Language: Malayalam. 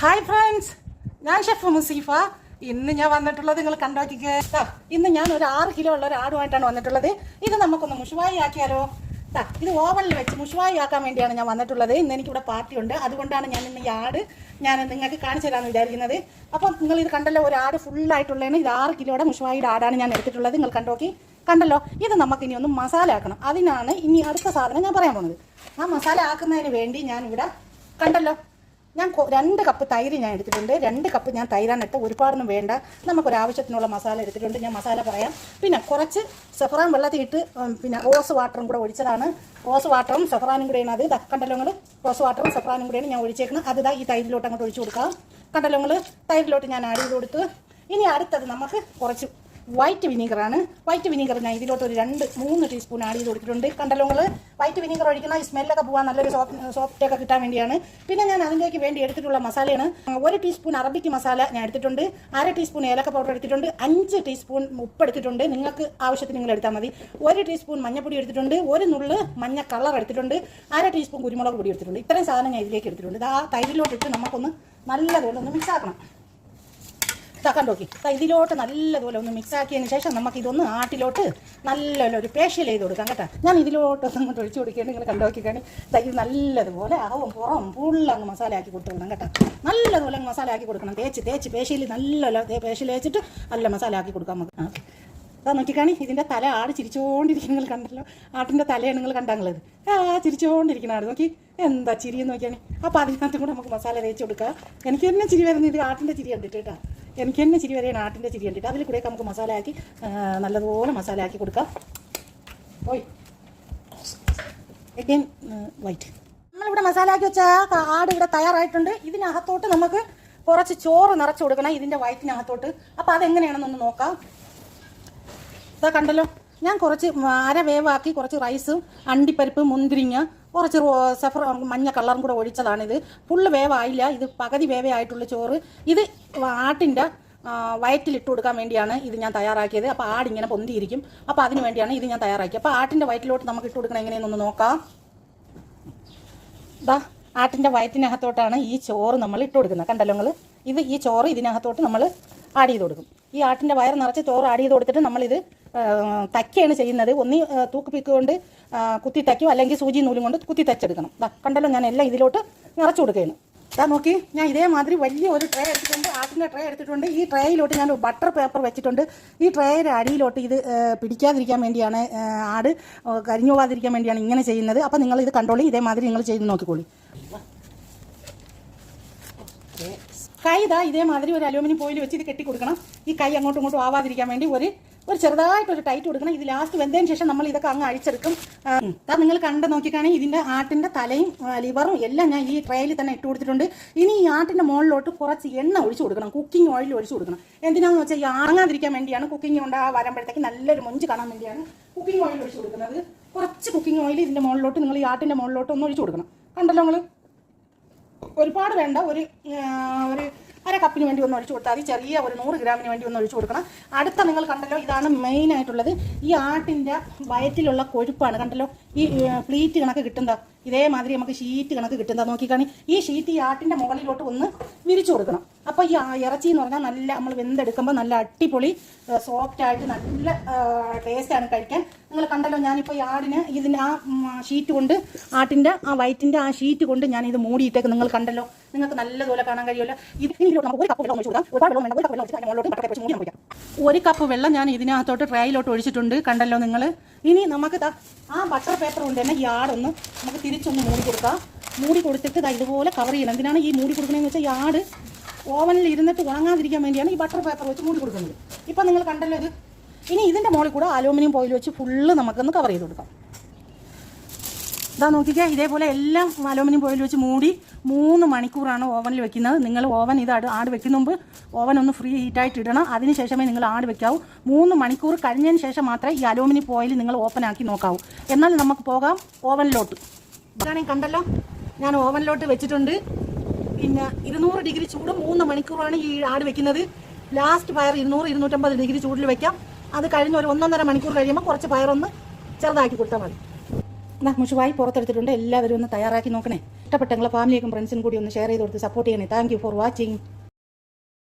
ഹായ് ഫ്രണ്ട്സ് ഞാൻ ഷെഫ് മുസീഫ. ഇന്ന് ഞാൻ വന്നിട്ടുള്ളത് നിങ്ങൾ കണ്ടോക്കിക്കേ ഇന്ന് ഞാൻ ഒരു ആറ് കിലോ ഉള്ള ഒരു ആടുമായിട്ടാണ് വന്നിട്ടുള്ളത്. ഇത് നമുക്കൊന്ന് മുഷുവായി ആക്കിയാലോ? ഇത് ഓവനിൽ വെച്ച് മുഷുവായി ആക്കാൻ വേണ്ടിയാണ് ഞാൻ വന്നിട്ടുള്ളത്. ഇന്ന് എനിക്കിവിടെ പാർട്ടി ഉണ്ട് അതുകൊണ്ടാണ് ഞാൻ ഇന്ന് ഈ ആട് ഞാൻ നിങ്ങൾക്ക് കാണിച്ചു തരാമെന്ന് വിചാരിക്കുന്നത്. അപ്പം നിങ്ങൾ ഇത് കണ്ടല്ലോ ഒരു ആട് ഫുള്ളായിട്ടുള്ളതിന് ഇത് ആറ് കിലോയുടെ മുഷുവായിയുടെ ആടാണ് ഞാൻ എടുത്തിട്ടുള്ളത്. നിങ്ങൾ കണ്ടോക്കി കണ്ടല്ലോ? ഇത് നമുക്ക് ഇനി ഒന്ന് മസാല ആക്കണം. അതിനാണ് ഇനി അടുത്ത സാധനം ഞാൻ പറയാൻ പോകുന്നത്. ആ മസാല ആക്കുന്നതിന് വേണ്ടി ഞാൻ ഇവിടെ കണ്ടല്ലോ ഞാൻ രണ്ട് കപ്പ് തൈര് ഞാൻ എടുത്തിട്ടുണ്ട്. രണ്ട് കപ്പ് ഞാൻ തൈരാണ് എടുത്ത് ഒരുപാടൊന്നും വേണ്ട. നമുക്കൊരു ആവശ്യത്തിനുള്ള മസാല എടുത്തിട്ടുണ്ട്. ഞാൻ മസാല പറയാം. പിന്നെ കുറച്ച് സെഫറാൻ വെള്ളത്തിൽ ഇട്ട് പിന്നെ റോസ് വാട്ടറും കൂടെ ഒഴിച്ചതാണ്. റോസ് വാട്ടറും സെഫറാനും കൂടെയാണ് അത് കണ്ടല്ലോ റോസ് വാട്ടറും സെഫറാനും കൂടെയാണ് ഞാൻ ഒഴിച്ചേക്കുന്നത് അത് ഈ തൈരിലോട്ട് അങ്ങോട്ട് ഒഴിച്ചു കൊടുക്കാം. കണ്ടല്ലോ നിങ്ങൾ തൈരിലോട്ട് ഞാൻ ആഡ് ചെയ്ത് കൊടുത്ത്. ഇനി അടുത്തത് നമുക്ക് കുറച്ച് വൈറ്റ് വിനീഗറാണ് വൈറ്റ് വിനീഗർ ഞാൻ ഇതിലോട്ട് ഒരു രണ്ട് മൂന്ന് ടീസ്പൂൺ ആഡ് ചെയ്ത് കൊടുത്തിട്ടുണ്ട്. കണ്ടല്ലോ നിങ്ങൾ വൈറ്റ് വിനീഗർ ഒഴിക്കുന്ന ഈ സ്മെല്ലൊക്കെ പോകാൻ നല്ലൊരു സോഫ്റ്റ് സോഫ്റ്റ് ഒക്കെ കിട്ടാൻ വേണ്ടിയാണ്. പിന്നെ ഞാൻ അതിലേക്ക് വേണ്ടി എടുത്തിട്ടുള്ള മസാലയാണ്. ഒരു ടീസ്പൂൺ അറബിക്ക് മസാല ഞാൻ എടുത്തിട്ടുണ്ട്. അര ടീസ്പൂൺ ഏലക്ക പൗഡർ എടുത്തിട്ടുണ്ട്. അഞ്ച് ടീസ്പൂൺ ഉപ്പ് എടുത്തിട്ടുണ്ട്. നിങ്ങൾക്ക് ആവശ്യത്തിന് നിങ്ങൾ എടുത്താൽ മതി. ഒരു ടീസ്പൂൺ മഞ്ഞപ്പൊടി എടുത്തിട്ടുണ്ട്. ഒരു നുള്ള് മഞ്ഞ കളർ എടുത്തിട്ടുണ്ട്. അര ടീസ്പൂൺ കുരുമുളക് പൊടി എടുത്തിട്ടുണ്ട്. ഇത്രയും സാധനം ഞാൻ ഇതിലേക്ക് എടുത്തിട്ടുണ്ട്. ഇത് ആ തൈരിലോട്ടിട്ട് നമുക്കൊന്ന് നല്ലതുപോലെ ഒന്ന് മിക്സ് ആക്കണം. നോക്കി ഇതിലോട്ട് നല്ലതുപോലെ ഒന്ന് മിക്സ് ആക്കിയതിന് ശേഷം നമുക്ക് ഇതൊന്ന് ആട്ടിലോട്ട് നല്ലപോലെ ഒരു പേഷ്യൽ ചെയ്ത് കൊടുക്കാം കേട്ടോ. ഞാൻ ഇതിലോട്ട് ഒന്ന് അങ്ങോട്ട് ഒഴിച്ചു കൊടുക്കുകയാണ്. നിങ്ങൾ കണ്ടു നോക്കിക്കാണ് ഇത് നല്ലതുപോലെ അകവും പുറം ഫുള്ളങ്ങ് മസാല ആക്കി കൊടുത്തോളാം കേട്ടോ. നല്ലതുപോലെ അങ്ങ് മസാല ആക്കി കൊടുക്കണം. തേച്ച് തേച്ച് പേഷ്യൽ നല്ല പേഷ്യൽ വെച്ചിട്ട് നല്ല മസാല ആക്കി കൊടുക്കാം നമുക്ക്. അതാ നോക്കിക്കാണി ഇതിന്റെ തല ആട് ചിരിച്ചുകൊണ്ടിരിക്കുന്ന നിങ്ങൾ കണ്ടല്ലോ. ആട്ടിന്റെ തലയാണ് നിങ്ങൾ കണ്ടാങ്ങളത്. ആ ചിരിച്ചുകൊണ്ടിരിക്കുന്ന ആട് നോക്കി. എന്താ ചിരിയെന്ന് നോക്കിയാണ് അപ്പോൾ അതിനകത്തും കൂടെ നമുക്ക് മസാല തേച്ച് കൊടുക്കാം. എനിക്ക് തന്നെ ചിരി വരുന്നത് ആട്ടിന്റെ ചിരി കണ്ടിട്ട് കേട്ടോ. എനിക്ക് തന്നെ ചിരി വരെയാണ് ആട്ടിന്റെ ചിരി കണ്ടിട്ട്. അതിൽ കൂടെയൊക്കെ നമുക്ക് മസാല ആക്കി നല്ലതുപോലെ മസാല ആക്കി കൊടുക്കാം. പോയി. എഗൈൻ വൈറ്റ് നമ്മളിവിടെ മസാല ആക്കി വെച്ച ആട് ഇവിടെ തയ്യാറായിട്ടുണ്ട്. ഇതിനകത്തോട്ട് നമുക്ക് കുറച്ച് ചോറ് നിറച്ച് കൊടുക്കണം ഇതിന്റെ വയറ്റിനകത്തോട്ട് അപ്പോൾ അതെങ്ങനെയാണെന്നൊന്ന് നോക്കാം. ഇതാ കണ്ടല്ലോ. ഞാൻ കുറച്ച് അര വേവാക്കി കുറച്ച് റൈസും അണ്ടിപ്പരിപ്പ് മുന്തിരിങ്ങ കുറച്ച് സഫർ മഞ്ഞ കളറും കൂടെ ഒഴിച്ചതാണിത്. ഫുള്ള് വേവായില്ല. ഇത് പകുതി വേവയായിട്ടുള്ള ചോറ്. ഇത് ആട്ടിന്റെ വയറ്റിലിട്ട് കൊടുക്കാൻ വേണ്ടിയാണ് ഇത് ഞാൻ തയ്യാറാക്കിയത്. അപ്പോൾ ആടിങ്ങനെ പൊന്തിയിരിക്കും. അപ്പോൾ അതിന് വേണ്ടിയാണ് ഇത് ഞാൻ തയ്യാറാക്കിയത്. അപ്പോൾ ആട്ടിന്റെ വയറ്റിലോട്ട് നമുക്ക് ഇട്ട് കൊടുക്കണം എങ്ങനെയെന്നൊന്ന് നോക്കാം. ദാ ആട്ടിന്റെ വയറ്റിനകത്തോട്ടാണ് ഈ ചോറ് നമ്മൾ ഇട്ട് കൊടുക്കുന്നത്. കണ്ടല്ലോ നിങ്ങൾ ഇത് ഈ ചോറ് ഇതിനകത്തോട്ട് നമ്മൾ ആഡ് ചെയ്ത് കൊടുക്കും. ഈ ആട്ടിന്റെ വയർ നിറച്ച് ചോറ് ആഡ് ചെയ്ത് കൊടുത്തിട്ട് നമ്മളിത് തയ്ക്കുകയാണ് ചെയ്യുന്നത്. ഒന്നി തൂക്കുപിക്ക് കൊണ്ട് കുത്തി തയ്ക്കും. അല്ലെങ്കിൽ സൂചി നൂലും കൊണ്ട് കുത്തി തയ്ച്ചെടുക്കണം കണ്ടല്ലോ ഞാൻ എല്ലാം ഇതിലോട്ട് നിറച്ചു കൊടുക്കുകയാണ്. ഇതാ നോക്കി. ഞാൻ ഇതേമാതിരി വലിയ ഒരു ട്രേ എടുത്തിട്ടുണ്ട്. ആട്ടിന്റെ ട്രേ എടുത്തിട്ടുണ്ട്. ഈ ട്രേയിലോട്ട് ഞാൻ ബട്ടർ പേപ്പർ വെച്ചിട്ടുണ്ട്. ഈ ട്രേയുടെ അടിയിലോട്ട് ഇത് പിടിക്കാതിരിക്കാൻ വേണ്ടിയാണ് ആട് കരിഞ്ഞു പോകാതിരിക്കാൻ വേണ്ടിയാണ് ഇങ്ങനെ ചെയ്യുന്നത്. അപ്പം നിങ്ങൾ ഇത് കണ്ടോളി. ഇതേമാതിരി നിങ്ങൾ ചെയ്ത് നോക്കിക്കോളി. കൈ ഇതാ ഇതേമാതിരി ഒരു അലൂമിനിയം പോയിൽ വെച്ച് ഇത് കെട്ടി കൊടുക്കണം ഈ കൈ അങ്ങോട്ടും ഇങ്ങോട്ടും ആവാതിരിക്കാൻ വേണ്ടി ഒരു ഒരു ചെറുതായിട്ടൊരു ടൈറ്റ് കൊടുക്കണം. ഇത് ലാസ്റ്റ് വെന്തതിന് ശേഷം നമ്മൾ ഇതൊക്കെ അങ്ങ് അഴിച്ചെടുക്കും. അത് നിങ്ങൾ കണ്ട് നോക്കിക്കാണെങ്കിൽ ഇതിന്റെ ആട്ടിന്റെ തലയും ലിവറും എല്ലാം ഞാൻ ഈ ട്രേയിൽ തന്നെ ഇട്ട് കൊടുത്തിട്ടുണ്ട്. ഇനി ഈ ആട്ടിന്റെ മുകളിലോട്ട് കുറച്ച് എണ്ണ ഒഴിച്ചു കൊടുക്കണം. കുക്കിംഗ് ഓയിൽ ഒഴിച്ചു കൊടുക്കണം. എന്തിനാന്ന് വെച്ചാൽ ഈ ആങ്ങാതിരിക്കാൻ വേണ്ടിയാണ് കുക്കിംഗ് കൊണ്ട് ആ വരുമ്പോഴത്തേക്ക് നല്ലൊരു മൊഞ്ച് കാണാൻ വേണ്ടിയാണ് കുക്കിംഗ് ഓയിൽ ഒഴിച്ചു കൊടുക്കുന്നത്. കുറച്ച് കുക്കിംഗ് ഓയിൽ ഇതിന്റെ മുകളിലോട്ട് നിങ്ങൾ ഈ ആട്ടിന്റെ മുകളിലോട്ട് ഒന്ന് ഒഴിച്ചു കൊടുക്കണം. കണ്ടല്ലോ നിങ്ങൾ ഒരുപാട് വേണ്ട. ഒരു ഒരു അര കപ്പിന് വേണ്ടി ഒന്ന് ഒഴിച്ചു കൊടുത്താൽ മതി. ചെറിയ ഒരു നൂറ് ഗ്രാമിന് വേണ്ടി ഒന്ന് ഒഴിച്ചു കൊടുക്കണം. അടുത്ത നിങ്ങൾ കണ്ടല്ലോ ഇതാണ് മെയിൻ ആയിട്ടുള്ളത്. ഈ ആട്ടിന്റെ വയറ്റിലുള്ള കൊഴുപ്പാണ്. കണ്ടല്ലോ ഈ പ്ലീറ്റ് കണക്ക് കിട്ടുന്നതാ. ഇതേമാതിരി നമുക്ക് ഷീറ്റ് കണക്ക് കിട്ടുന്നത് നോക്കിക്കാണി. ഈ ഷീറ്റ് ഈ ആട്ടിന്റെ മുകളിലോട്ട് ഒന്ന് വിരിച്ചു കൊടുക്കണം. അപ്പോൾ ഈ ഇറച്ചി എന്ന് പറഞ്ഞാൽ നല്ല നമ്മൾ വെന്തെടുക്കുമ്പോൾ നല്ല അടിപൊളി സോഫ്റ്റ് ആയിട്ട് നല്ല ടേസ്റ്റ് ആണ് കഴിക്കാൻ. നിങ്ങൾ കണ്ടല്ലോ ഞാനിപ്പോൾ ഈ ആടിന് ഇതിന് ആ ഷീറ്റ് കൊണ്ട് ആട്ടിന്റെ ആ വയറ്റിന്റെ ആ ഷീറ്റ് കൊണ്ട് ഞാൻ ഇത് മൂടിയിട്ടേക്ക്. നിങ്ങൾ കണ്ടല്ലോ. നിങ്ങൾക്ക് നല്ലതുപോലെ കാണാൻ കഴിയുമല്ലോ. നമുക്ക് ഒരു കപ്പ് വെള്ളം കൊടുക്കാം. ഒരുപാട് വെള്ളം വേണ്ട. ഒരു കപ്പ് വെള്ളം ഒഴിച്ച് ഒരു കപ്പ് വെള്ളം ഞാൻ ഇതിനകത്തോട്ട് ട്രൈയിലോട്ട് ഒഴിച്ചിട്ടുണ്ട്. കണ്ടല്ലോ നിങ്ങൾ ഇനി നമുക്ക് ആ ബട്ടർ പേപ്പർ കൊണ്ട് തന്നെ ഈ ആടൊന്ന് നമുക്ക് തിരിച്ചൊന്ന് മൂടി കൊടുക്കുക മൂടി കൊടുത്തിട്ട് ഇതാ ഇതുപോലെ കവർ ചെയ്യണം. എന്തിനാണ് ഈ മൂടി കൊടുക്കണമെന്ന് വെച്ചാൽ ഈ ആട് ഓവനിൽ ഇരുന്നിട്ട് ഉണങ്ങാതിരിക്കാൻ വേണ്ടിയാണ് ഈ ബട്ടർ പേപ്പർ വെച്ച് മൂടി കൊടുക്കുന്നത്. ഇപ്പം നിങ്ങൾ കണ്ടല്ലോ ഇത്. ഇനി ഇതിന്റെ മുകളിൽ കൂടെ അലൂമിനിയം ഫോയിൽ വെച്ച് ഫുള്ള് നമുക്കൊന്ന് കവർ ചെയ്ത് കൊടുക്കാം. ഇതാ നോക്കിക്കുക ഇതേപോലെ എല്ലാം അലൂമിനിയം ഫോയിൽ വെച്ച് മൂടി മൂന്ന് മണിക്കൂറാണ് ഓവനിൽ വെക്കുന്നത്. നിങ്ങൾ ഓവൻ ഇത് ആട് വെക്കുന്ന മുമ്പ് ഓവൻ ഒന്ന് ഫ്രീ ഹീറ്റായിട്ട് ഇടണം. അതിന് ശേഷമേ നിങ്ങൾ ആട് വെക്കാവൂ. മൂന്ന് മണിക്കൂർ കഴിഞ്ഞതിന് ശേഷം മാത്രമേ ഈ അലൂമിനിയം ഫോയിൽ നിങ്ങൾ ഓപ്പൺ ആക്കി നോക്കാവൂ. എന്നാൽ നമുക്ക് പോകാം ഓവനിലോട്ട് ഇതാണെങ്കിൽ കണ്ടല്ലോ. ഞാൻ ഓവനിലോട്ട് വെച്ചിട്ടുണ്ട്. പിന്നെ ഇരുന്നൂറ് ഡിഗ്രി ചൂട് മൂന്ന് മണിക്കൂറാണ് ഈ ആട് വെക്കുന്നത്. ലാസ്റ്റ് പയർ ഇരുന്നൂറ് ഇരുന്നൂറ്റമ്പത് ഡിഗ്രി ചൂടിൽ വെക്കാം. അത് കഴിഞ്ഞ് ഒരു ഒന്നൊന്നര മണിക്കൂർ കഴിയുമ്പോൾ കുറച്ച് പയറൊന്ന് ചെറുതാക്കി കൊടുത്താൽ മതി. എന്നാ മുഷുവായി പുറത്തെടുത്തിട്ടുണ്ട്. എല്ലാവരും ഒന്ന് തയ്യാറാക്കി നോക്കണേ. ഇഷ്ടപ്പെട്ടങ്ങളെ ഫാമിലിക്കും ഫ്രണ്ട്സിനും കൂടി ഒന്ന് ഷെയർ ചെയ്ത് കൊടുത്ത് സപ്പോർട്ട് ചെയ്യണേ. Thank for watching